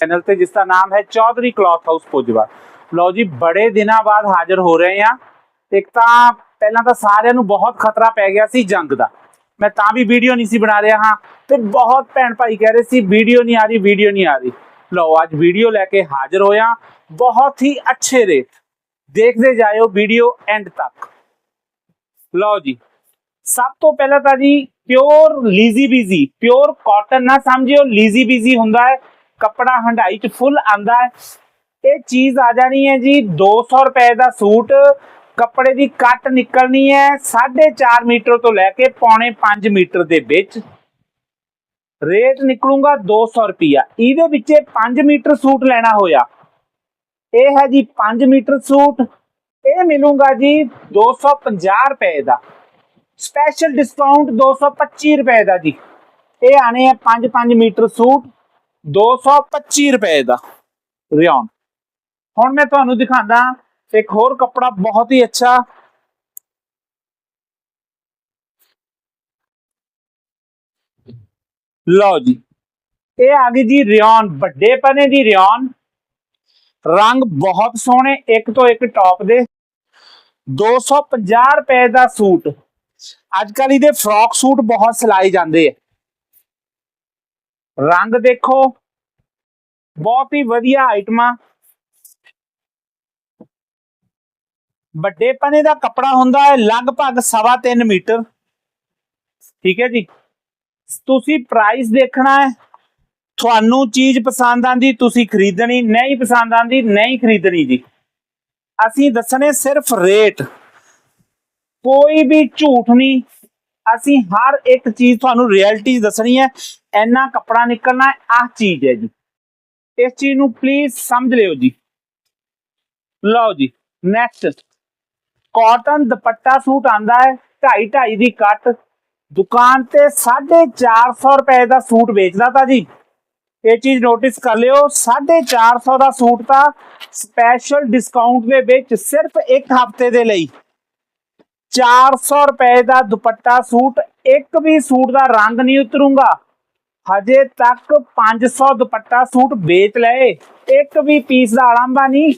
Channel ਤੇ, ਜਿਸ ਦਾ ਨਾਮ ਹੈ ਚੌਧਰੀ ਕਲੌਥ ਹਾਊਸ ਪੁੱਜਵਾ ਲਓ ਜੀ, ਬੜੇ ਦਿਨਾਂ ਬਾਅਦ ਹਾਜ਼ਰ ਹੋ ਰਹੇ ਆ ਇੱਕ ਤਾਂ ਪਹਿਲਾਂ ਤਾਂ ਸਾਰਿਆਂ ਨੂੰ ਬਹੁਤ ਖਤਰਾ ਪੈ ਗਿਆ ਸੀ ਜੰਗ ਦਾ। ਮੈਂ ਤਾਂ ਵੀ ਵੀਡੀਓ ਨਹੀਂ ਸੀ ਬਣਾ ਰਿਹਾ ਹਾਂ ਤੇ ਬਹੁਤ ਭੈਣ ਭਾਈ ਕਹਿ ਰਹੇ ਸੀ, ਵੀਡੀਓ ਨਹੀਂ ਆ ਰਹੀ, ਵੀਡੀਓ ਨਹੀਂ ਆ ਰਹੀ। ਲਓ, ਅੱਜ ਵੀਡੀਓ ਲੈ ਕੇ ਹਾਜ਼ਰ ਹੋਇਆ। ਬਹੁਤ ਹੀ ਅੱਛੇ ਰੇਟ ਦੇਖਦੇ ਜਾਇਓ ਵੀਡੀਓ ਐਂਡ ਤੱਕ। ਲਓ ਜੀ, ਸਭ ਤੋਂ ਪਹਿਲਾਂ ਤਾਂ ਜੀ pure Lizzy Bizzy pure cotton ਨਾ ਸਮਝਿਓ ਲੀਜ਼ੀ ਬੀਜ਼ੀ ਹੁੰਦਾ ਹੈ। ਕੱਪੜਾ ਹੰਡਾਈ ਚ ਫੁੱਲ ਆਂਦਾ ਇਹ ਚੀਜ਼ ਆ ਜਾਣੀ ਹੈ ਜੀ 200 ਰੁਪਏ ਦਾ ਸੂਟ। ਕੱਪੜੇ ਦੀ ਕੱਟ ਨਿਕਲਣੀ ਹੈ 4.5 ਮੀਟਰ ਤੋਂ ਲੈ ਕੇ ਪੌਣੇ 5 ਮੀਟਰ ਦੇ ਵਿੱਚ। ਰੇਟ ਨਿਕਲੂਗਾ 200 ਰੁਪਿਆ ਇਹਦੇ ਵਿੱਚ 5 ਮੀਟਰ ਸੂਟ ਲੈਣਾ ਹੋਇਆ। ਇਹ ਹੈ ਜੀ 5 ਮੀਟਰ ਸੂਟ। ਇਹ ਮਿਲੂਗਾ ਜੀ 250 ਰੁਪਏ ਦਾ। ਸਪੈਸ਼ਲ ਡਿਸਕਾਊਂਟ 225 ਰੁਪਏ ਦਾ ਜੀ। ਇਹ ਆਣੇ ਆ 5-5 ਮੀਟਰ ਸੂਟ। 225 ਰੁਪਏ ਦਾ ਰਿਓਨ। ਹੁਣ ਮੈਂ ਤੁਹਾਨੂੰ ਦਿਖਾਉਂਦਾ ਇੱਕ ਹੋਰ ਕੱਪੜਾ ਬਹੁਤ ਹੀ ਅੱਛਾ। ਲਓ ਜੀ। ਇਹ ਆ ਗਈ ਜੀ ਰਿਓਨ, ਵੱਡੇ ਪਨੇ ਦੀ ਰਿਓਨ। ਰੰਗ ਬਹੁਤ ਸੋਹਣੇ, ਇੱਕ ਤੋਂ ਇੱਕ ਟੌਪ ਦੇ। 250 ਰੁਪਏ ਦਾ ਸੂਟ। ਅੱਜ ਕੱਲ ਇਹਦੇ ਫਰੋਕ ਸੂਟ ਬਹੁਤ ਸਿਲਾਏ ਜਾਂਦੇ ਆ। ਰੰਗ ਦੇਖੋ। ਬਹੁਤ ਹੀ ਵਧੀਆ ਆਈਟਮਾਂ ਵੱਡੇ ਪਨੇ ਦਾ ਕੱਪੜਾ ਹੁੰਦਾ ਹੈ ਲਗਭਗ 3.5 ਮੀਟਰ। ਠੀਕ ਹੈ ਜੀ। ਤੁਸੀਂ ਪ੍ਰਾਈਸ ਦੇਖਣਾ ਹੈ। ਤੁਹਾਨੂੰ ਚੀਜ਼ ਪਸੰਦ ਆਂਦੀ ਤੁਸੀਂ ਖਰੀਦਣੀ, ਨਹੀਂ ਪਸੰਦ ਆਂਦੀ ਨਹੀਂ ਖਰੀਦਣੀ ਜੀ। ਅਸੀਂ ਦੱਸਣੇ ਸਿਰਫ ਰੇਟ ਕੋਈ ਵੀ ਝੂਠ ਨਹੀਂ। ਅਸੀਂ ਹਰ ਇੱਕ ਚੀਜ਼ ਤੁਹਾਨੂੰ ਰਿਐਲਿਟੀ ਦੱਸਣੀ ਹੈ। ਇੰਨਾ ਕੱਪੜਾ ਨਿਕਲਣਾ ਆਹ ਚੀਜ਼ ਹੈ ਜੀ। ਇਸ ਚੀਜ਼ ਨੂੰ ਪਲੀਜ਼ ਸਮਝ ਲਿਓ ਜੀ। ਲਓ ਜੀ ਨੈਕਸਟ ਕਾਟਨ ਦੁਪੱਟਾ ਸੂਟ ਆਂਦਾ ਹੈ 2.5 2.5 ਦੀ ਕੱਟ। ਦੁਕਾਨ ਤੇ 450 ਰੁਪਏ ਦਾ ਸੂਟ ਵੇਚਦਾ ਤਾਂ ਜੀ। ਇਹ ਚੀਜ਼ ਨੋਟਿਸ ਕਰ ਲਿਓ 450 ਦਾ ਸੂਟ ਤਾਂ ਸਪੈਸ਼ਲ ਡਿਸਕਾਊਂਟ ਦੇ ਵਿੱਚ ਸਿਰਫ ਇੱਕ ਹਫ਼ਤੇ ਦੇ ਲਈ। 400 ਰੁਪਏ ਦਾ ਦੁਪੱਟਾ ਸੂਟ, ਇੱਕ ਵੀ ਸੂਟ ਦਾ ਰੰਗ ਨਹੀਂ ਉਤਰੂਗਾ। ਹਜੇ ਤੱਕ 500 ਦੁਪੱਟਾ ਸੂਟ ਵੇਚ ਲਏ। ਇੱਕ ਵੀ ਪੀਸ ਦਾ ਆਲੰਬਾ ਨਹੀਂ।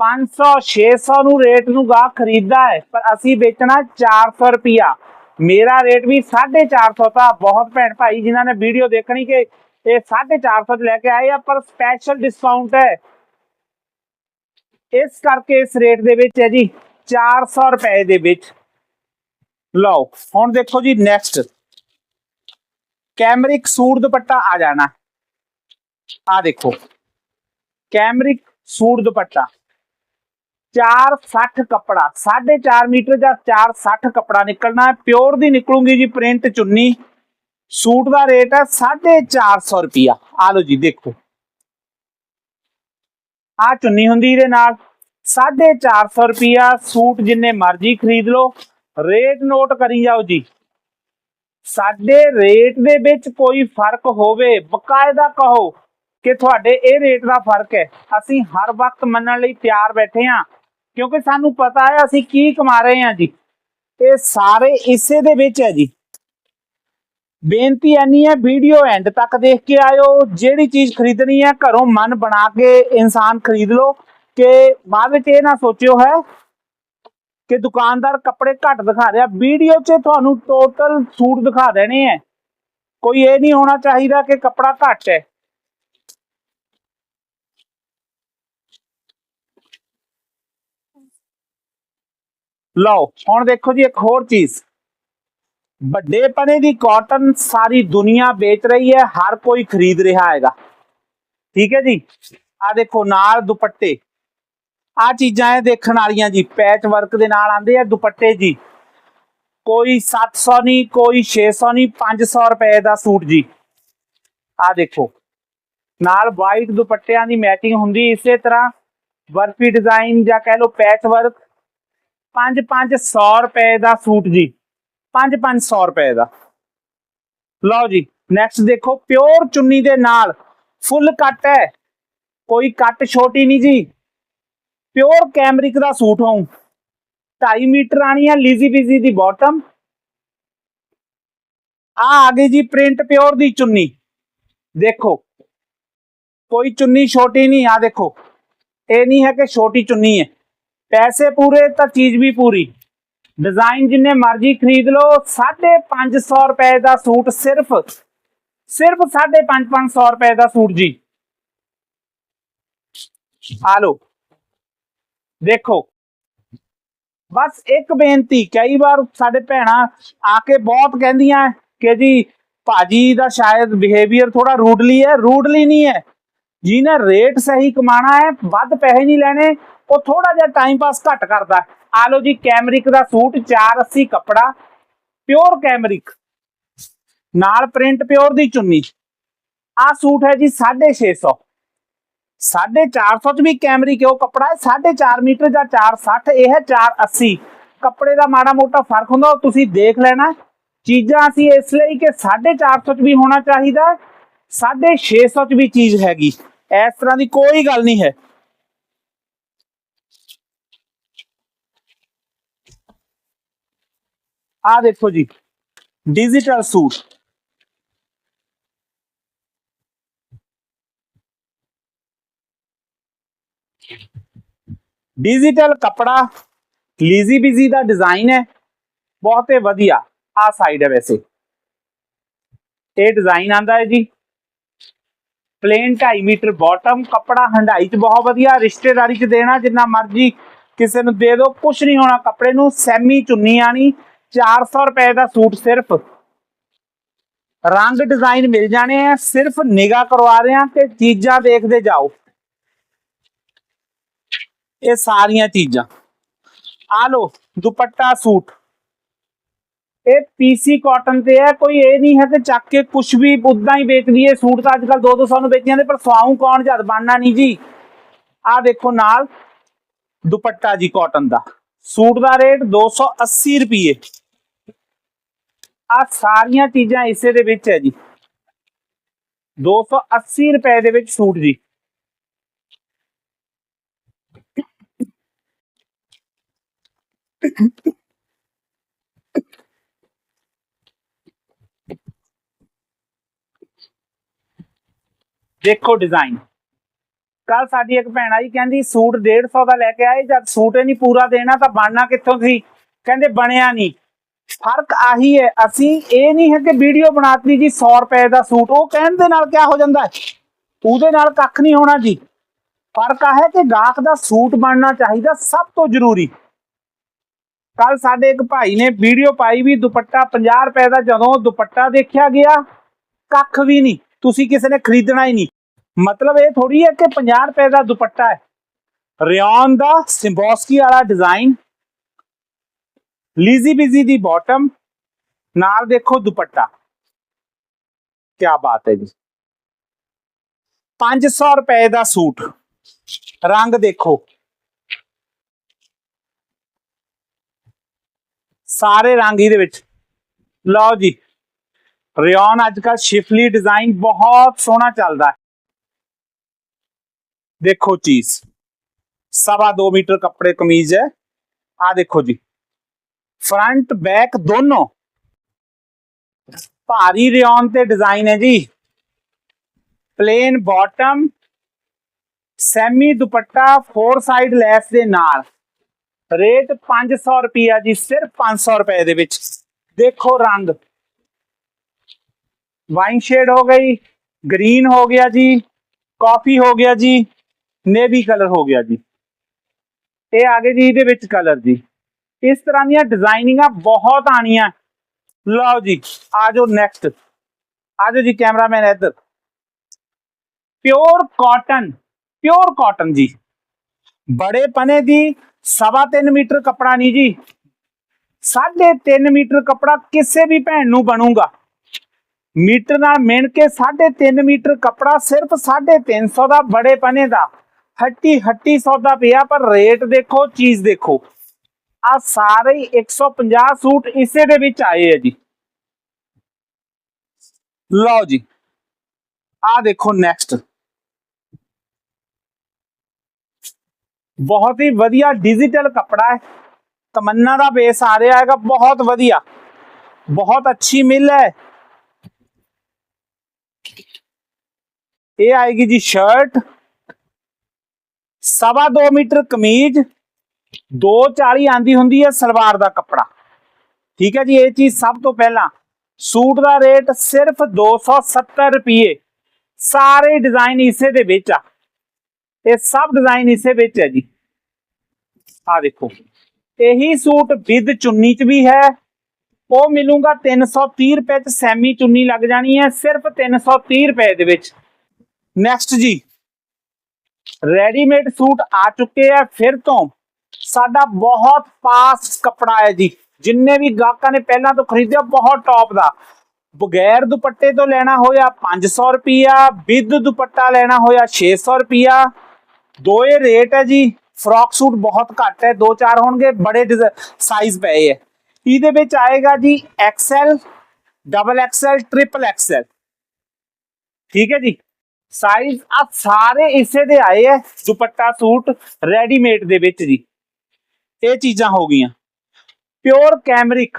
500 600 ਨੂੰ ਰੇਟ ਨੂੰ ਗਾ ਖਰੀਦਦਾ ਹੈ, ਪਰ ਅਸੀਂ ਵੇਚਣਾ 400 ਰੁਪਿਆ ਮੇਰਾ ਰੇਟ ਵੀ 450 ਤਾਂ ਬਹੁਤ ਭੈਣ ਭਾਈ ਜਿਨ੍ਹਾਂ ਨੇ ਵੀਡੀਓ ਦੇਖਣੀ ਕਿ ਇਹ 450 ਚ ਲੈ ਕੇ ਆਏ ਆ, ਪਰ ਸਪੈਸ਼ਲ ਡਿਸਕਾਊਂਟ ਹੈ। ਇਸ ਕਰਕੇ ਇਸ ਰੇਟ ਦੇ ਵਿੱਚ ਹੈ ਜੀ 400 ਰੁਪਏ ਦੇ ਵਿੱਚ। ਲਓ, ਹੁਣ ਦੇਖੋ ਜੀ ਨੈਕਸਟ ਕੈਮਰਿਕ ਸੂਟ ਦੁਪੱਟਾ ਆ ਜਾਣਾ। ਆ ਦੇਖੋ। ਕੈਮਰਿਕ ਸੂਟ ਦੁਪੱਟਾ। 460 ਕੱਪੜਾ। 4.5 ਮੀਟਰ ਜਾਂ 460 ਕੱਪੜਾ ਨਿਕਲਣਾ। ਹੈ ਪਿਓਰ ਦੀ ਨਿਕਲੂਗੀ ਜੀ ਪ੍ਰਿੰਟ ਚੁੰਨੀ। ਸੂਟ ਦਾ ਰੇਟ ਹੈ 450 ਰੁਪਿਆ ਆ ਲਓ ਜੀ, ਦੇਖੋ। ਆ ਚੁੰਨੀ ਹੁੰਦੀ ਇਹਦੇ ਨਾਲ। 450 ਰੁਪਿਆ ਸੂਟ ਜਿੰਨੇ ਮਰਜ਼ੀ ਖਰੀਦ ਲਓ। ਰੇਟ ਨੋਟ ਕਰੀ ਜਾਓ ਜੀ। ਸਾਡੇ ਰੇਟ ਦੇ ਵਿੱਚ ਕੋਈ ਫ਼ਰਕ ਹੋਵੇ, ਬਕਾਇਦਾ ਕਹੋ ਕਿ ਤੁਹਾਡੇ ਇਹ ਰੇਟ ਦਾ ਫ਼ਰਕ ਹੈ। ਅਸੀਂ ਹਰ ਵਕਤ ਮੰਨਣ ਲਈ ਤਿਆਰ ਬੈਠੇ ਹਾਂ, ਕਿਉਂਕਿ ਸਾਨੂੰ ਪਤਾ ਹੈ ਅਸੀਂ ਕੀ ਕਮਾ ਰਹੇ ਹਾਂ ਜੀ। ਇਹ ਸਾਰੇ ਇਸੇ ਦੇ ਵਿੱਚ ਹੈ ਜੀ। ਬੇਨਤੀ ਐਨੀ ਹੈ ਵੀਡੀਓ ਐਂਡ ਤੱਕ ਦੇਖ ਕੇ ਆਇਓ। ਜਿਹੜੀ ਚੀਜ਼ ਖਰੀਦਣੀ ਹੈ, ਘਰੋਂ ਮਨ ਬਣਾ ਕੇ ਇਨਸਾਨ ਖਰੀਦ ਲਓ। ਕਿ ਬਾਅਦ ਵਿੱਚ ਇਹ ਨਾ ਸੋਚਿਓ ਹੈ ਕਿ ਦੁਕਾਨਦਾਰ ਕੱਪੜੇ ਘੱਟ ਦਿਖਾ ਰਿਹਾ। ਵੀਡੀਓ 'ਚ ਤੁਹਾਨੂੰ ਟੋਟਲ ਸੂਟ ਦਿਖਾ ਦੇਣੇ ਹੈ ਕੋਈ ਇਹ ਨਹੀਂ ਹੋਣਾ ਚਾਹੀਦਾ ਕਿ ਕੱਪੜਾ ਘੱਟ ਹੈ ਲਓ, ਹੁਣ ਦੇਖੋ ਜੀ ਇੱਕ ਹੋਰ ਚੀਜ਼। ਵੱਡੇ ਪਨੇ ਦੀ ਕਾਟਨ ਸਾਰੀ ਦੁਨੀਆ ਵੇਚ ਰਹੀ ਹੈ ਹਰ ਕੋਈ ਖਰੀਦ ਰਿਹਾ ਹੈਗਾ। ਠੀਕ ਹੈ ਜੀ? ਆ ਦੇਖੋ, ਨਾਲ ਦੁਪੱਟੇ। ਆ ਚੀਜ਼ਾਂ ਇਹ ਦੇਖਣ ਵਾਲੀਆਂ ਜੀ ਪੈਚ ਵਰਕ ਦੇ ਨਾਲ ਆਂਦੇ ਆ ਦੁਪੱਟੇ ਜੀ। ਕੋਈ 700 ਨਹੀਂ, ਕੋਈ 600 ਨਹੀਂ 500 ਰੁਪਏ ਦਾ ਸੂਟ ਜੀ। ਆ ਦੇਖੋ, ਨਾਲ ਵਾਈਟ ਦੁਪੱਟਿਆਂ ਦੀ ਮੈਚਿੰਗ ਹੁੰਦੀ ਇਸੇ ਤਰ੍ਹਾਂ। ਵਰਫੀ ਡਿਜ਼ਾਈਨ ਜਾਂ ਕਹਿ ਲਓ ਪੈਚ ਵਰਕ 5-500 ਰੁਪਏ ਦਾ ਸੂਟ ਜੀ। 5-500 ਰੁਪਏ ਦਾ। ਲਓ ਜੀ ਨੈਕਸਟ ਦੇਖੋ ਪਿਓਰ ਚੁੰਨੀ ਦੇ ਨਾਲ ਫੁੱਲ ਕੱਟ ਹੈ। ਕੋਈ ਕੱਟ ਛੋਟੀ ਨਹੀਂ ਜੀ। ਪਿਓਰ ਕੈਮਰਿਕ ਦਾ ਸੂਟ ਹੋਊ। 2.5 ਮੀਟਰ ਆਣੀ ਹੈ ਲੀਜ਼ੀ ਬੀਜ਼ੀ ਦੀ ਬਾਟਮ ਆ ਆ ਗਈ ਜੀ ਪ੍ਰਿੰਟ ਪਿਓਰ ਦੀ ਚੁੰਨੀ। ਦੇਖੋ, ਕੋਈ ਚੁੰਨੀ ਛੋਟੀ ਨਹੀਂ, ਆ ਦੇਖੋ। ਇਹ ਨਹੀਂ ਹੈ ਕਿ ਛੋਟੀ ਚੁੰਨੀ ਹੈ। ਪੈਸੇ ਪੂਰੇ ਤਾਂ ਚੀਜ਼ ਵੀ ਪੂਰੀ। ਡਿਜ਼ਾਈਨ ਜਿੰਨੇ ਮਰਜ਼ੀ ਖਰੀਦ ਲਓ 550 ਰੁਪਏ ਦਾ ਸੂਟ ਸਿਰਫ ਸਿਰਫ 550 ਰੁਪਏ ਦਾ ਸੂਟ ਜੀ। ਆ ਲਓ। ਦੇਖੋ। ਬਸ ਇੱਕ ਬੇਨਤੀ, ਕਈ ਵਾਰ ਸਾਡੇ ਭੈਣਾਂ ਆ ਕੇ ਬਹੁਤ ਕਹਿੰਦੀਆਂ ਕਿ ਜੀ ਭਾਜੀ ਦਾ ਸ਼ਾਇਦ ਬਿਹੇਵੀਅਰ ਥੋੜਾ ਰੂਡਲੀ ਹੈ ਰੂਡਲੀ ਨਹੀਂ ਹੈ। ਜਿਹਨੇ ਰੇਟ ਸਹੀ ਕਮਾਣਾ ਹੈ, ਵੱਧ ਪੈਸੇ ਨਹੀਂ ਲੈਣੇ, ਉਹ ਥੋੜਾ ਜਿਹਾ ਟਾਈਮ ਪਾਸ ਘੱਟ ਕਰਦਾ ਆ ਲਓ ਜੀ, ਕੈਮਰਿਕ ਦਾ ਸੂਟ 480 ਕੱਪੜਾ ਪਿਓਰ ਕੈਮਰਿਕ। ਨਾਲ ਪ੍ਰਿੰਟ ਪਿਓਰ ਦੀ ਚੁੰਨੀ। ਆ ਸੂਟ ਹੈ ਜੀ 650 450 ਚ ਵੀ ਕੈਮਰੀ ਕਿਉਂ ਕੱਪੜਾ ਹੈ? 4.5 ਮੀਟਰ ਜਾਂ 460 ਇਹ ਹੈ 480 ਕੱਪੜੇ ਦਾ ਮਾੜਾ ਮੋਟਾ ਫ਼ਰਕ ਹੁੰਦਾ, ਉਹ ਤੁਸੀਂ ਦੇਖ ਲੈਣਾ। ਚੀਜ਼ਾਂ ਅਸੀਂ ਇਸ ਲਈ ਕਿ 450 ਚ ਵੀ ਹੋਣਾ ਚਾਹੀਦਾ 650 ਚ ਵੀ ਚੀਜ਼ ਹੈਗੀ। ਇਸ ਤਰ੍ਹਾਂ ਦੀ ਕੋਈ ਗੱਲ ਨਹੀਂ ਹੈ। ਆ ਦੇਖੋ ਜੀ ਡਿਜੀਟਲ ਸੂਟ। ਡਿਜੀਟਲ ਕਪੜਾ ਲੀਜ਼ੀ ਬਿਜ਼ੀ ਦਾ ਡਿਜ਼ਾਈਨ ਹੈ। ਬਹੁਤ ਹੀ ਵਧੀਆ। ਆ ਸਾਈਡ ਹੈ ਵੈਸੇ। ਇਹ ਡਿਜ਼ਾਈਨ ਆਂਦਾ ਹੈ ਜੀ। ਪਲੇਨ 2.5 ਮੀਟਰ ਬਾਟਮ ਕਪੜਾ ਹੰਡਾਈ ਚ ਬਹੁਤ ਵਧੀਆ। ਰਿਸ਼ਤੇਦਾਰੀ ਚ ਦੇਣਾ ਜਿੰਨਾ ਮਰਜ਼ੀ। ਕਿਸੇ ਨੂੰ ਦੇ ਦਿਓ, ਕੁਛ ਨਹੀਂ ਹੋਣਾ ਕੱਪੜੇ ਨੂੰ। ਸੈਮੀ ਚੁੰਨੀ ਆਣੀ। 400 ਰੁਪਏ ਦਾ ਸੂਟ ਸਿਰਫ। ਰੰਗ ਡਿਜ਼ਾਈਨ ਮਿਲ ਜਾਣੇ ਆ। ਸਿਰਫ ਨਿਗਾਹ ਕਰਵਾ ਰਹੇ ਆ ਤੇ ਚੀਜ਼ਾਂ ਦੇਖਦੇ ਜਾਓ। ਇਹ ਸਾਰੀਆਂ ਚੀਜ਼ਾਂ। ਆ ਲੋ ਦੁਪੱਟਾ ਸੂਟ। ਇਹ ਪੀਸੀ ਕਾਟਨ ਤੇ ਹੈ, ਕੋਈ ਇਹ ਨਹੀਂ ਹੈ ਕਿ ਚੱਕ ਕੇ ਕੁਝ ਵੀ ਉਦਾਂ ਹੀ ਵੇਚ ਦਈਏ। ਸੂਟ ਤਾਂ ਅੱਜ ਕੱਲ 2-200 ਨੂੰ ਵੇਚ ਜਾਂਦੇ ਪਰ ਸਵਾਉਂ ਕੌਣ ਜਦ ਬਣਨਾ ਨਹੀਂ ਜੀ? ਆ ਦੇਖੋ ਨਾਲ, ਦੁਪੱਟਾ ਜੀ ਕਾਟਨ ਦਾ। ਸੂਟ ਦਾ ਰੇਟ 280 ਰੁਪਏ ਆ ਸਾਰੀਆਂ ਚੀਜ਼ਾਂ ਇਸੇ ਦੇ ਵਿੱਚ ਹੈ ਜੀ। 280 ਰੁਪਏ ਦੇ ਵਿੱਚ ਸੂਟ ਜੀ। ਦੇਖੋ ਡਿਜ਼ਾਈਨ ਕੱਲ ਸਾਡੀ ਇੱਕ ਭੈਣ ਆਈ, ਕਹਿੰਦੀ ਸੂਟ 150 ਦਾ ਲੈ ਕੇ ਆਏ, ਜਦ ਸੂਟ ਹੀ ਨਹੀਂ ਪੂਰਾ ਦੇਣਾ ਤਾਂ ਬਣਨਾ ਕਿੱਥੋਂ ਸੀ? ਕਹਿੰਦੇ ਬਣਿਆ ਨਹੀਂ। ਫ਼ਰਕ ਆਹੀ ਹੈ, ਅਸੀਂ ਇਹ ਨਹੀਂ ਹੈ ਕਿ ਵੀਡੀਓ ਬਣਾਤੀ ਜੀ 100 ਰੁਪਏ ਦਾ ਸੂਟ, ਉਹ ਕਹਿਣ ਦੇ ਨਾਲ ਕਿਆ ਹੋ ਜਾਂਦਾ ਉਹਦੇ ਨਾਲ ਕੱਖ ਨਹੀਂ ਹੋਣਾ ਜੀ। ਫ਼ਰਕ ਆ ਹੈ ਕਿ ਗਾਹਕ ਦਾ ਸੂਟ ਬਣਨਾ ਚਾਹੀਦਾ ਸਭ ਤੋਂ ਜ਼ਰੂਰੀ। ਕੱਲ ਸਾਡੇ ਇੱਕ ਭਾਈ ਨੇ ਵੀਡੀਓ ਪਾਈ ਵੀ ਦੁਪੱਟਾ 50 ਰੁਪਏ ਦਾ ਜਦੋਂ ਦੁਪੱਟਾ ਦੇਖਿਆ ਗਿਆ, ਕੱਖ ਵੀ ਨਹੀਂ, ਤੁਸੀਂ ਕਿਸੇ ਨੇ ਖਰੀਦਣਾ ਹੀ ਨਹੀਂ। ਮਤਲਬ ਇਹ ਥੋੜੀ ਹੈ ਕਿ 50 ਰੁਪਏ ਦਾ ਦੁਪੱਟਾ ਹੈ। ਰਿਓਨ ਦਾ ਸਿੰਬੋਸਕੀ ਵਾਲਾ ਡਿਜ਼ਾਈਨ ਲੀਜ਼ੀ ਬਿਜ਼ੀ ਦੀ ਬਾਟਮ ਨਾਲ ਦੇਖੋ ਦੁਪੱਟਾ। ਕੀ ਬਾਤ ਹੈ ਜੀ। 500 ਰੁਪਏ ਦਾ ਸੂਟ, ਰੰਗ ਦੇਖੋ। ਸਾਰੇ ਰੰਗ ਇਹਦੇ ਵਿੱਚ। ਲਓ ਜੀ। ਰਿਓਨ ਅੱਜ ਕੱਲ ਸ਼ਿਫਲੀ ਡਿਜ਼ਾਈਨ ਬਹੁਤ ਸੋਹਣਾ ਚੱਲਦਾ ਹੈ। ਦੇਖੋ ਚੀਜ਼। ਸਵਾ 2 ਮੀਟਰ ਕੱਪੜੇ ਕਮੀਜ਼ ਹੈ। ਆ ਦੇਖੋ ਜੀ। ਫਰੰਟ, ਬੈਕ ਦੋਨੋਂ। ਭਾਰੀ ਰਿਓਨ ਤੇ ਡਿਜ਼ਾਈਨ ਹੈ ਜੀ। Plain bottom, semi dupatta, four side lace ਦੇ ਨਾਲ। ਰੇਟ 500 ਰੁਪਿਆ ਜੀ, ਸਿਰਫ 500 ਰੁਪਏ ਦੇ ਵਿੱਚ। ਦੇਖੋ ਰੰਗ। ਵਾਈਨ ਸ਼ੇਡ ਹੋ ਗਈ ਗ੍ਰੀਨ ਹੋ ਗਿਆ ਜੀ ਕਾਫੀ ਹੋ ਗਿਆ ਜੀ ਨੇਵੀ ਕਲਰ ਹੋ ਗਿਆ ਜੀ। ਇਹ ਆ ਗਏ ਜੀ ਇਹਦੇ ਵਿੱਚ ਕਲਰ ਜੀ। ਇਸ ਤਰ੍ਹਾਂ ਦੀਆਂ ਡਿਜ਼ਾਈਨਿੰਗਾਂ ਬਹੁਤ ਆਣੀਆਂ ਲਓ ਜੀ, ਆ ਜਾਓ ਨੈਕਸਟ ਆ ਜਾਓ ਜੀ ਕੈਮਰਾਮੈਨ ਇੱਧਰ। ਪਿਓਰ ਕਾਟਨ ਪਿਓਰ ਕਾਟਨ ਜੀ। ਬੜੇ ਪਨੇ ਦੀ ਸਵਾ 3 ਮੀਟਰ ਕੱਪੜਾ ਨਹੀਂ ਜੀ। 3.5 ਮੀਟਰ ਕੱਪੜਾ ਕਿਸੇ ਵੀ ਭੈਣ ਨੂੰ ਬਣੂਗਾ। ਮੀਟਰ ਨਾਲ ਮਿਣ ਕੇ 3.5 ਮੀਟਰ ਕੱਪੜਾ ਸਿਰਫ 350 ਦਾ ਬੜੇ ਪਨੇ ਦਾ। ਹੱਟੀ ਹੱਟੀ ਸੌਦਾ ਪਿਆ, ਪਰ ਰੇਟ ਦੇਖੋ, ਚੀਜ਼ ਦੇਖੋ। ਆ ਸਾਰੇ ਹੀ 150 ਸੂਟ ਇਸੇ ਦੇ ਵਿੱਚ ਆਏ ਹੈ ਜੀ। ਲਓ ਜੀ। ਆ ਦੇਖੋ ਨੈਕਸਟ ਬਹੁਤ ਹੀ ਵਧੀਆ ਡਿਜੀਟਲ ਕੱਪੜਾ ਹੈ। ਤਮੰਨਾ ਦਾ ਬੇਸ ਆ ਰਿਹਾ ਹੈਗਾ, ਬਹੁਤ ਵਧੀਆ। ਬਹੁਤ ਅੱਛੀ ਮਿਲ ਹੈ। ਇਹ ਆਏਗੀ ਜੀ ਸ਼ਰਟ ਸਵਾ 2 ਮੀਟਰ ਕਮੀਜ਼। 240 ਆਂਦੀ ਹੁੰਦੀ ਹੈ ਸਲਵਾਰ ਦਾ ਕੱਪੜਾ। ਠੀਕ ਹੈ ਜੀ, ਇਹ ਚੀਜ਼ ਸਭ ਤੋਂ ਪਹਿਲਾਂ। ਸੂਟ ਦਾ ਰੇਟ ਸਿਰਫ 270 ਰੁਪਏ ਸਾਰੇ ਡਿਜ਼ਾਈਨ ਇਸੇ ਦੇ ਵਿੱਚ ਆ। ਇਹ ਸਭ ਡਿਜ਼ਾਈਨ ਇਸੇ ਵਿੱਚ ਹੈ ਜੀ। ਆ ਦੇਖੋ, ਇਹੀ ਸੂਟ ਵਿਦ ਚੁੰਨੀ ਚ ਵੀ ਹੈ। ਉਹ ਮਿਲੂਗਾ 330 ਰੁਪਏ ਚ, ਸੈਮੀ ਚੁੰਨੀ ਲੱਗ ਜਾਣੀ ਹੈ ਸਿਰਫ 330 ਰੁਪਏ ਦੇ ਵਿੱਚ। ਨੈਕਸਟ ਜੀ ਰੈਡੀਮੇਡ ਸੂਟ ਆ ਚੁੱਕੇ ਆ। ਫਿਰ ਤੋਂ ਸਾਡਾ ਬਹੁਤ ਪਾਸ ਕੱਪੜਾ ਹੈ ਜੀ। ਜਿੰਨੇ ਵੀ ਗਾਹਕਾਂ ਨੇ ਪਹਿਲਾਂ ਤੋਂ ਖਰੀਦਿਆ, ਬਹੁਤ ਟੌਪ ਦਾ। ਬਗੈਰ ਦੁਪੱਟੇ ਤੋਂ ਲੈਣਾ ਹੋਇਆ 500 ਰੁਪਿਆ ਵਿਦ ਦੁਪੱਟਾ ਲੈਣਾ ਹੋਇਆ 600 ਰੁਪਿਆ ਦੋ ਇਹ ਰੇਟ ਹੈ ਜੀ। ਫਰੋਕ ਸੂਟ ਬਹੁਤ ਘੱਟ ਹੈ, ਦੋ ਚਾਰ ਹੋਣਗੇ, ਬੜੇ ਸਾਈਜ਼ ਪਏ ਹੈ ਇਹਦੇ ਵਿੱਚ ਆਏਗਾ ਜੀ XL double XL triple XL ਠੀਕ ਹੈ ਜੀ? ਸਾਈਜ਼ ਆ ਸਾਰੇ ਇਸੇ ਦੇ ਆਏ ਹੈ, ਦੁਪੱਟਾ ਸੂਟ ਰੈਡੀਮੇਡ ਦੇ ਵਿੱਚ ਜੀ। ਇਹ ਚੀਜ਼ਾਂ ਹੋ ਗਈਆਂ। Pure cambric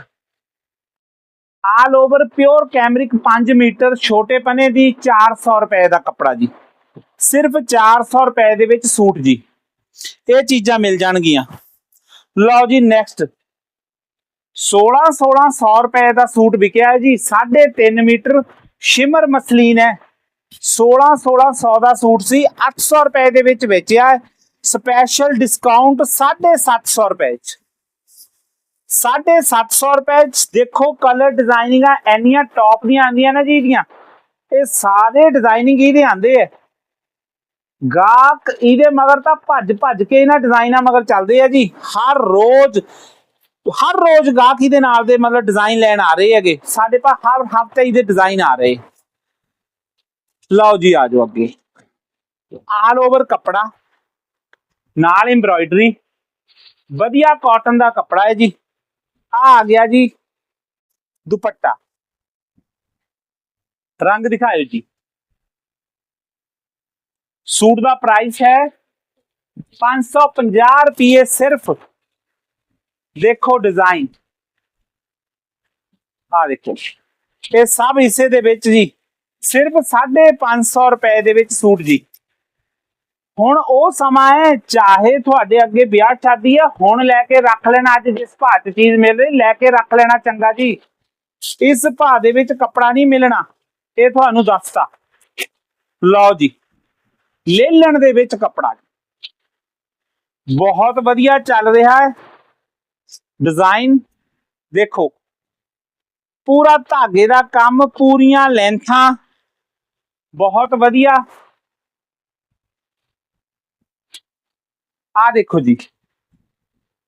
all over pure cambric 5 metre, ਛੋਟੇ ਪਨੇ ਦੀ 400 ਰੁਪਏ ਦਾ ਕੱਪੜਾ ਜੀ। ਸਿਰਫ 400 ਰੁਪਏ ਦੇ ਵਿੱਚ ਸੂਟ ਜੀ। ਇਹ ਚੀਜ਼ਾਂ ਮਿਲ ਜਾਣਗੀਆਂ। ਲਓ ਜੀ ਨੈਕਸਟ 16 1600 ਰੁਪਏ ਦਾ ਸੂਟ ਵਿਕਿਆ ਹੈ ਜੀ। 3.5 ਮੀਟਰ ਸ਼ਿਮਰ ਮਸਲੀਨ ਹੈ। 16 1600 ਦਾ ਸੂਟ ਸੀ। 800 ਰੁਪਏ ਦੇ ਵਿੱਚ ਵੇਚਿਆ ਸਪੈਸ਼ਲ ਡਿਸਕਾਊਂਟ 750 ਰੁਪਏ ਚ। 750 ਰੁਪਏ ਚ ਦੇਖੋ ਕਲਰ ਡਿਜ਼ਾਈਨਿੰਗਾਂ ਐਨੀਆਂ ਟੌਪ ਦੀਆਂ ਆਂਦੀਆਂ ਨਾ ਜੀ ਇਹਦੀਆਂ। ਇਹ ਸਾਰੇ ਡਿਜ਼ਾਈਨਿੰਗ ਇਹਦੇ ਆਂਦੇ ਆ। ਗਾਹਕ ਇਹਦੇ ਮਗਰ ਤਾਂ ਭੱਜ ਭੱਜ ਕੇ ਇਹਨਾਂ ਡਿਜ਼ਾਈਨਾਂ ਮਗਰ ਚੱਲਦੇ ਆ ਜੀ। ਹਰ ਰੋਜ਼ ਹਰ ਰੋਜ਼ ਗਾਹਕ ਇਹਦੇ ਨਾਲ ਦੇ ਮਤਲਬ ਡਿਜ਼ਾਈਨ ਲੈਣ ਆ ਰਹੇ ਹੈਗੇ। ਸਾਡੇ ਪਾ ਹਰ ਹਫ਼ਤੇ ਇਹਦੇ ਡਿਜ਼ਾਈਨ ਆ ਰਹੇ। ਲਓ ਜੀ, ਆ ਜਾਓ ਅੱਗੇ। ਆਲ ਓਵਰ ਕੱਪੜਾ। ਨਾਲ ਐਮਬ੍ਰੋਇਡਰੀ ਵਧੀਆ ਕਾਟਨ ਦਾ ਕੱਪੜਾ ਹੈ ਜੀ। ਆ ਆ ਗਿਆ ਜੀ। ਦੁਪੱਟਾ। ਰੰਗ ਦਿਖਾਇਓ ਜੀ। ਸੂਟ ਦਾ ਪ੍ਰਾਈਸ ਹੈ 550 ਰੁਪਏ ਸਿਰਫ। ਦੇਖੋ ਡਿਜ਼ਾਈਨ ਆ ਦੇਖੋ। ਇਹ ਸਭ ਹਿੱਸੇ ਦੇ ਵਿੱਚ ਜੀ, ਸਿਰਫ 550 ਰੁਪਏ ਦੇ ਵਿੱਚ ਸੂਟ ਜੀ। ਹੁਣ ਉਹ ਸਮਾਂ ਹੈ, ਚਾਹੇ ਤੁਹਾਡੇ ਅੱਗੇ ਵਿਆਹ ਸ਼ਾਦੀ ਹੈ ਹੁਣ ਲੈ ਕੇ ਰੱਖ ਲੈਣਾ ਅੱਜ ਜਿਸ ਭਾਅ 'ਚ ਚੀਜ਼ ਮਿਲ ਰਹੀ, ਲੈ ਕੇ ਰੱਖ ਲੈਣਾ ਚੰਗਾ ਜੀ। ਇਸ ਭਾਅ ਦੇ ਵਿੱਚ ਕੱਪੜਾ ਨਹੀਂ ਮਿਲਣਾ, ਇਹ ਤੁਹਾਨੂੰ ਦੱਸਤਾ। ਲਓ ਜੀ। ਲੇਲਣ ਦੇ ਵਿੱਚ ਕੱਪੜਾ। ਬਹੁਤ ਵਧੀਆ ਚੱਲ ਰਿਹਾ ਹੈ। ਡਿਜ਼ਾਈਨ ਦੇਖੋ। ਪੂਰਾ ਧਾਗੇ ਦਾ ਕੰਮ, ਪੂਰੀਆਂ ਲੈਂਥਾਂ। ਬਹੁਤ ਵਧੀਆ। ਆ ਦੇਖੋ ਜੀ।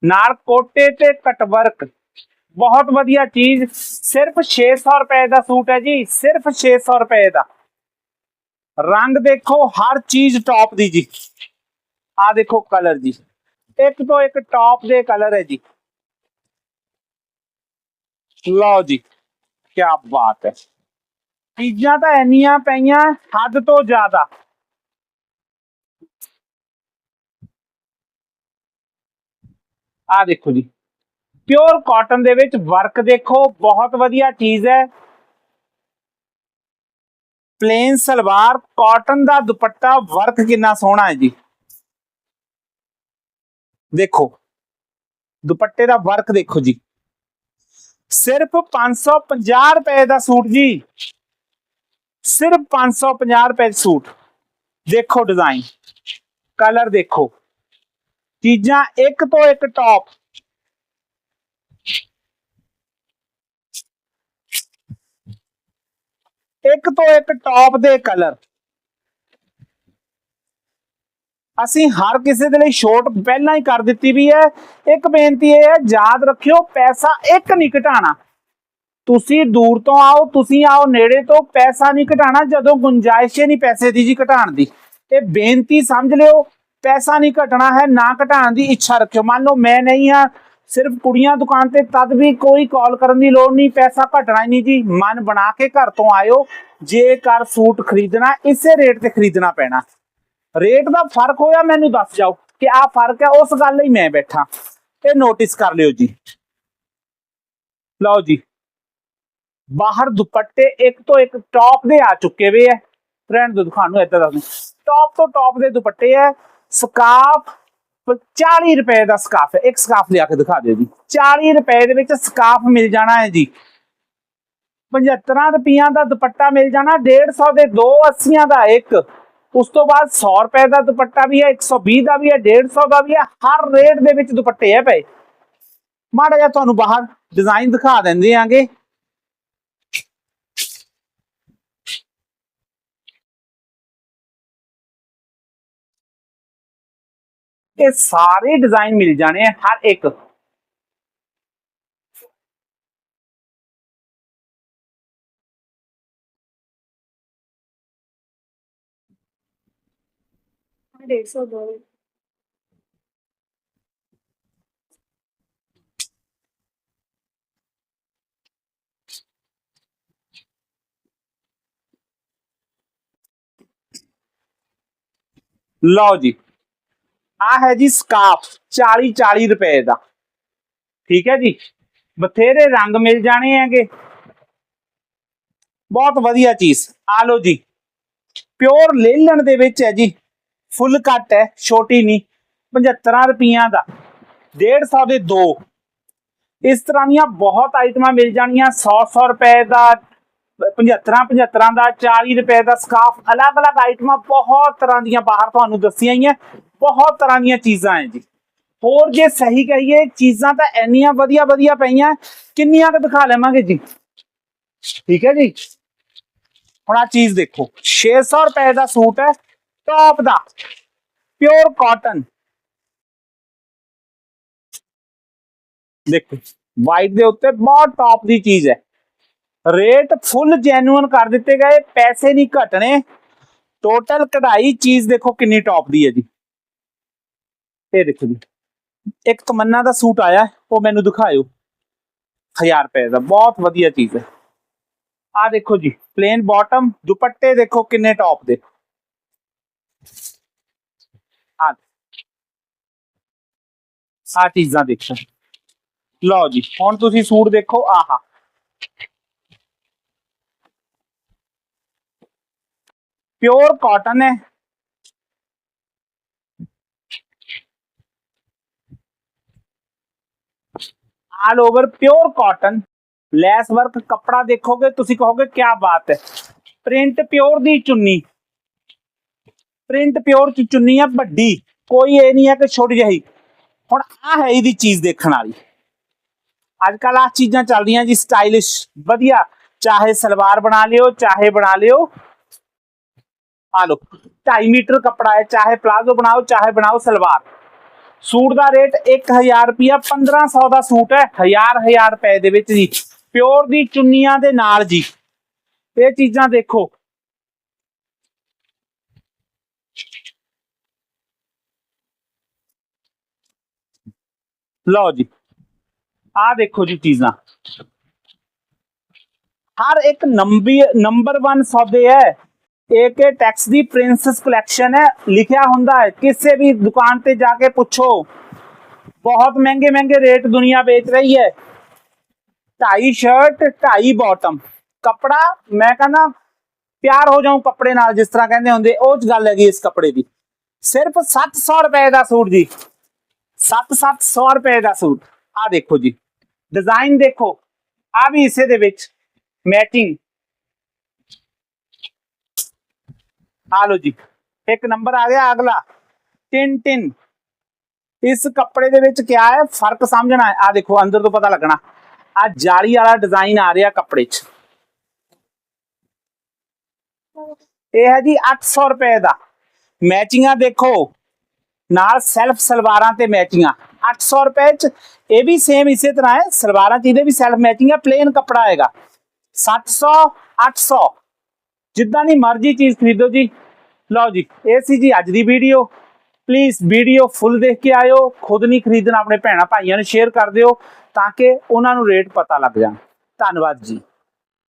ਨਾਲ ਕੋਟੇ ਤੇ ਕਟਵਰਕ। ਬਹੁਤ ਵਧੀਆ ਚੀਜ਼। ਸਿਰਫ 600 ਰੁਪਏ ਦਾ ਸੂਟ ਹੈ ਜੀ। ਸਿਰਫ 600 ਰੁਪਏ ਦਾ। ਰੰਗ ਦੇਖੋ, ਹਰ ਚੀਜ਼ ਟੌਪ ਦੀ ਜੀ। ਆ ਦੇਖੋ ਕਲਰ ਜੀ। ਇੱਕ ਤੋਂ ਇੱਕ ਟੌਪ ਦੇ ਕਲਰ ਹੈ ਜੀ। ਲਓ ਜੀ ਕੀ ਬਾਤ ਹੈ। ਚੀਜ਼ਾਂ ਤਾਂ ਇੰਨੀਆਂ ਪਈਆਂ, ਹੱਦ ਤੋਂ ਜ਼ਿਆਦਾ। ਆ ਦੇਖੋ ਜੀ। ਪਿਓਰ ਕਾਟਨ ਦੇ ਵਿੱਚ ਵਰਕ ਦੇਖੋ, ਬਹੁਤ ਵਧੀਆ ਚੀਜ਼ ਹੈ। ਪਲੇਨ ਸਲਵਾਰ ਕਾਟਨ ਦਾ ਦੁਪੱਟਾ ਵਰਕ ਕਿੰਨਾ ਸੋਹਣਾ ਹੈ ਜੀ। ਦੇਖੋ, ਦੁਪੱਟੇ ਦਾ ਵਰਕ ਦੇਖੋ ਜੀ। ਸਿਰਫ 550 ਰੁਪਏ ਦਾ ਸੂਟ ਜੀ। ਸਿਰਫ 550 ਰੁਪਏ ਦਾ ਸੂਟ। ਦੇਖੋ ਡਿਜ਼ਾਈਨ ਕਲਰ ਦੇਖੋ। ਚੀਜ਼ਾਂ ਇੱਕ ਤੋਂ ਇੱਕ ਟੌਪ ਇੱਕ ਤੋਂ ਇੱਕ ਟੌਪ ਦੇ ਕਲਰ ਅਸੀਂ ਹਰ ਕਿਸੇ ਦੇ ਲਈ ਛੋਟ ਪਹਿਲਾਂ ਹੀ ਕਰ ਦਿੱਤੀ ਵੀ ਹੈ। ਇੱਕ ਬੇਨਤੀ ਇਹ ਹੈ, ਯਾਦ ਰੱਖਿਓ, ਪੈਸਾ ਇੱਕ ਨਹੀਂ ਘਟਾਣਾ ਤੁਸੀਂ ਦੂਰ ਤੋਂ ਆਓ, ਤੁਸੀਂ ਆਓ, ਨੇੜੇ ਤੋਂ ਪੈਸਾ ਨਹੀਂ ਘਟਾਣਾ ਜਦੋਂ ਗੁੰਜਾਇਸ਼ ਹੀ ਨਹੀਂ ਪੈਸੇ ਦੀ ਜੀ ਘਟਾਣ ਦੀ। ਇਹ ਬੇਨਤੀ ਸਮਝ ਲਿਓ, ਪੈਸਾ ਨਹੀਂ ਘਟਣਾ ਹੈ, ਨਾ ਘਟਾਉਣ ਦੀ ਇੱਛਾ ਰੱਖਿਓ। ਮੰਨ ਲਓ ਮੈਂ ਨਹੀਂ ਹਾਂ ਸਿਰਫ ਕੁੜੀਆਂ ਦੁਕਾਨ ਤੇ ਤਦ ਵੀ ਕੋਈ ਕਾਲ ਕਰਨ ਦੀ ਲੋੜ ਨਹੀਂ, ਪੈਸਾ ਘਟਣਾ ਹੀ ਨਹੀਂ ਜੀ। ਮਨ ਬਣਾ ਕੇ ਘਰ ਤੋਂ ਆਇਓ। ਜੇਕਰ ਸੂਟ ਖਰੀਦਣਾ, ਇਸੇ ਰੇਟ ਤੇ ਖਰੀਦਣਾ ਪੈਣਾ। ਰੇਟ ਦਾ ਫ਼ਰਕ ਹੋਇਆ, ਮੈਨੂੰ ਦੱਸ ਜਾਓ ਕਿ ਆ ਫ਼ਰਕ ਹੈ, ਉਸ ਗੱਲ ਲਈ ਮੈਂ ਬੈਠਾ। ਇਹ ਨੋਟਿਸ ਕਰ ਲਿਓ ਜੀ। ਲਓ ਜੀ। ਬਾਹਰ ਦੁਪੱਟੇ ਇੱਕ ਤੋਂ ਇੱਕ ਟੌਪ ਦੇ ਆ ਚੁੱਕੇ ਵੇ ਹੈ ਰਹਿਣ ਦੋ ਦਿਖਾਣ ਨੂੰ ਏਦਾਂ ਦੱਸਦੇ ਟੌਪ ਤੋਂ ਟੌਪ ਦੇ ਦੁਪੱਟੇ ਹੈ ਸਕਾਫ 40 ਰੁਪਏ ਦਾ ਸਕਾਫ ਹੈ। ਇੱਕ ਸਕਾਫ ਲਿਆ ਕੇ ਦਿਖਾ ਦਿਓ ਜੀ। 40 ਰੁਪਏ ਦੇ ਵਿੱਚ ਸਕਾਫ ਮਿਲ ਜਾਣਾ ਹੈ ਜੀ। 75 ਰੁਪਈਆਂ ਦਾ ਦੁਪੱਟਾ ਮਿਲ ਜਾਣਾ 150 ਦੇ ਦੋ 80 ਦਾ ਇੱਕ। ਉਸ ਤੋਂ ਬਾਅਦ 100 ਰੁਪਏ ਦਾ ਦੁਪੱਟਾ ਵੀ ਹੈ 120 ਦਾ ਵੀ ਹੈ 150 ਦਾ ਵੀ ਹੈ। ਹਰ ਰੇਟ ਦੇ ਵਿੱਚ ਦੁਪੱਟੇ ਹੈ ਪਏ ਮਾੜਾ ਜਿਹਾ ਤੁਹਾਨੂੰ ਬਾਹਰ ਡਿਜ਼ਾਈਨ ਦਿਖਾ ਦਿੰਦੇ ਆਂਗੇ। सारे डिज़ाइन मिल जाने हैं हर एक। डेढ़ सौ लो जी। ਆ ਹੈ ਜੀ ਸਕਾਫ 40 40 ਰੁਪਏ ਦਾ। ਠੀਕ ਹੈ ਜੀ? ਬਥੇਰੇ ਰੰਗ ਮਿਲ ਜਾਣੇ ਹੈਗੇ। ਬਹੁਤ ਵਧੀਆ ਚੀਜ਼। ਆ ਲਓ ਜੀ। ਪਿਓਰ ਲੇਲਣ ਦੇ ਵਿੱਚ ਹੈ ਜੀ। ਫੁੱਲ ਕੱਟ ਹੈ, ਛੋਟੀ ਨਹੀਂ। 75 ਰੁਪਈਆਂ ਦਾ। 150 ਦੇ ਦੋ। ਇਸ ਤਰ੍ਹਾਂ ਦੀਆਂ ਬਹੁਤ ਆਈਟਮਾਂ ਮਿਲ ਜਾਣੀਆਂ। 100 100 ਰੁਪਏ ਦਾ 75 75 ਦਾ 40 ਰੁਪਏ ਦਾ ਸਕਾਫ ਅਲੱਗ-ਅਲੱਗ ਆਈਟਮਾਂ ਬਹੁਤ ਤਰ੍ਹਾਂ ਦੀਆਂ ਬਾਹਰ ਤੁਹਾਨੂੰ ਦੱਸੀਆਂ ਹੀ ਬਹੁਤ ਤਰ੍ਹਾਂ ਦੀਆਂ ਚੀਜ਼ਾਂ ਹੈ ਜੀ ਹੋਰ ਜੇ ਸਹੀ ਕਹੀਏ ਚੀਜ਼ਾਂ ਤਾਂ ਇੰਨੀਆਂ ਵਧੀਆ ਵਧੀਆ ਪਈਆਂ ਕਿੰਨੀਆਂ ਕੁ ਦਿਖਾ ਲਵਾਂਗੇ ਜੀ ਠੀਕ ਹੈ ਜੀ ਹੁਣ ਆ ਚੀਜ਼ ਦੇਖੋ 600 ਰੁਪਏ ਦਾ ਸੂਟ ਹੈ ਟੌਪ ਦਾ ਪਿਓਰ ਕਾਟਨ ਦੇਖੋ ਵਾਈਟ ਦੇ ਉੱਤੇ ਬਹੁਤ ਟੌਪ ਦੀ ਚੀਜ਼ ਹੈ ਰੇਟ ਫੁੱਲ ਜੈਨੂਅਨ ਕਰ ਦਿੱਤੇ ਗਏ ਪੈਸੇ ਨਹੀਂ ਘਟਣੇ ਟੋਟਲ ਕਢਾਈ ਚੀਜ਼ ਦੇਖੋ ਕਿੰਨੀ ਟੌਪ ਦੀ ਹੈ ਜੀ ਇਹ ਦੇਖੋ ਜੀ। ਇੱਕ ਤਮੰਨਾ ਦਾ ਸੂਟ ਆਇਆ, ਉਹ ਮੈਨੂੰ ਦਿਖਾਇਓ। 1000 ਰੁਪਏ ਦਾ, ਬਹੁਤ ਵਧੀਆ ਚੀਜ਼ ਹੈ। ਆ ਦੇਖੋ ਜੀ ਪਲੇਨ ਬਾਟਮ ਦੁਪੱਟੇ ਦੇਖੋ ਕਿੰਨੇ ਟੌਪ ਦੇ। ਆ ਆ ਚੀਜ਼ਾਂ ਦੇਖੋ। ਲਓ ਜੀ, ਹੁਣ ਤੁਸੀਂ ਸੂਟ ਦੇਖੋ, ਆਹਾ। ਪਿਓਰ ਕਾਟਨ ਹੈ। All over pure cotton lace work ਕੱਪੜਾ ਦੇਖੋਗੇ, ਤੁਸੀਂ ਕਹੋਗੇ ਕੀ ਬਾਤ ਹੈ। ਪ੍ਰਿੰਟ ਪਿਓਰ ਦੀ ਚੁੰਨੀ। ਪ੍ਰਿੰਟ ਪਿਓਰ ਚ ਚੁੰਨੀ ਹੈ ਵੱਡੀ। ਕੋਈ ਇਹ ਨਹੀਂ ਹੈ ਕਿ ਛੋਟੀ ਜਿਹੀ। ਹੁਣ ਆ ਹੈ ਇਹਦੀ ਚੀਜ਼ ਦੇਖਣ ਵਾਲੀ। ਅੱਜ ਕੱਲ ਆ ਚੀਜ਼ਾਂ ਚੱਲਦੀਆਂ ਜੀ ਸਟਾਈਲਿਸ਼ ਵਧੀਆ। ਚਾਹੇ ਸਲਵਾਰ ਬਣਾ ਲਿਓ, ਚਾਹੇ ਬਣਾ ਲਿਓ। ਆ ਲੋ 2.5 ਮੀਟਰ ਕੱਪੜਾ ਹੈ, ਚਾਹੇ ਪਲਾਜ਼ੋ ਬਣਾਓ, ਚਾਹੇ ਬਣਾਓ ਸਲਵਾਰ। ਸੂਟ ਦਾ ਰੇਟ 1000 ਰੁਪਿਆ 1500 ਦਾ ਸੂਟ ਹੈ 1000 1000 ਰੁਪਏ ਦੇ ਵਿੱਚ ਜੀ। ਪਿਓਰ ਦੀ ਚੁੰਨੀਆਂ ਦੇ ਨਾਲ ਜੀ। ਇਹ ਚੀਜ਼ਾਂ ਦੇਖੋ। ਲਓ ਜੀ। ਆ ਦੇਖੋ ਜੀ ਚੀਜ਼ਾਂ। ਹਰ ਇੱਕ ਨੰਬੀ ਨੰਬਰ 1 ਸੌਦੇ ਹੈ। ਏਕੇ ਟੈਕਸ ਦੀ ਪ੍ਰਿੰਸਸ ਕਲੈਕਸ਼ਨ ਹੈ। ਲਿਖਿਆ ਹੁੰਦਾ ਹੈ, ਕਿਸੇ ਵੀ ਦੁਕਾਨ ਤੇ ਜਾ ਕੇ ਪੁੱਛੋ। ਬਹੁਤ ਮਹਿੰਗੇ ਮਹਿੰਗੇ ਰੇਟ ਦੁਨੀਆ ਵੇਚ ਰਹੀ ਹੈ। ਢਾਈ ਸ਼ਰਟ ਢਾਈ ਬਾਟਮ ਕੱਪੜਾ, ਮੈਂ ਕਹਿੰਦਾ, ਪਿਆਰ ਹੋ ਜਾਊਂ ਕੱਪੜੇ ਨਾਲ, ਜਿਸ ਤਰ੍ਹਾਂ ਕਹਿੰਦੇ ਹੁੰਦੇ, ਉਹ ਚ ਗੱਲ ਹੈਗੀ ਇਸ ਕੱਪੜੇ ਦੀ। ਸਿਰਫ 700 ਰੁਪਏ ਦਾ ਸੂਟ ਜੀ। 7-700 ਰੁਪਏ ਦਾ ਸੂਟ। ਆ ਦੇਖੋ ਜੀ। ਡਿਜ਼ਾਈਨ ਦੇਖੋ। ਆ ਵੀ ਇਸੇ ਦੇ ਵਿੱਚ। ਮੈਚਿੰਗ ਆ ਲੋ ਜੀ, ਇੱਕ ਨੰਬਰ ਆ ਗਿਆ ਅਗਲਾ। ਟਿਨ ਟਿਨ ਇਸ ਕੱਪੜੇ ਦੇ ਵਿੱਚ ਕਿਆ ਹੈ? ਫ਼ਰਕ ਸਮਝਣਾ ਆ ਦੇਖੋ, ਅੰਦਰ ਤੋਂ ਪਤਾ ਲੱਗਣਾ। ਆ ਜਾਲੀ ਵਾਲਾ ਡਿਜ਼ਾਈਨ ਆ ਰਿਹਾ ਕੱਪੜੇ 'ਚ। ਇਹ ਹੈ ਜੀ 800 ਰੁਪਏ ਦਾ। ਮੈਚਿੰਗਾਂ ਦੇਖੋ। ਨਾਲ ਸੈਲਫ ਸਲਵਾਰਾਂ ਤੇ ਮੈਚਿੰਗਾਂ। 800 ਰੁਪਏ 'ਚ ਇਹ ਵੀ ਸੇਮ ਇਸੇ ਤਰ੍ਹਾਂ ਹੈ। ਸਲਵਾਰਾਂ 'ਚ ਇਹਦੇ ਵੀ ਸੈਲਫ ਮੈਚਿੰਗ ਹੈ ਪਲੇਨ ਕੱਪੜਾ ਆਏਗਾ 700 800 ਜਿੱਦਾਂ ਦੀ ਮਰਜ਼ੀ ਚੀਜ਼ ਖਰੀਦੋ ਜੀ। ਲਓ ਜੀ, ਇਹ ਸੀ ਜੀ ਅੱਜ ਦੀ ਵੀਡੀਓ। ਪਲੀਜ਼ ਵੀਡੀਓ ਫੁੱਲ ਦੇਖ ਕੇ ਆਇਓ, ਖੁਦ ਨਹੀਂ ਖਰੀਦਣਾ, ਆਪਣੇ ਭੈਣਾ ਭਾਈਆਂ ਨੂੰ ਸ਼ੇਅਰ ਕਰ ਦਿਓ, ਤਾਂ ਕਿ ਉਹਨਾਂ ਨੂੰ ਰੇਟ ਪਤਾ ਲੱਗ ਜਾਣ। ਧੰਨਵਾਦ ਜੀ।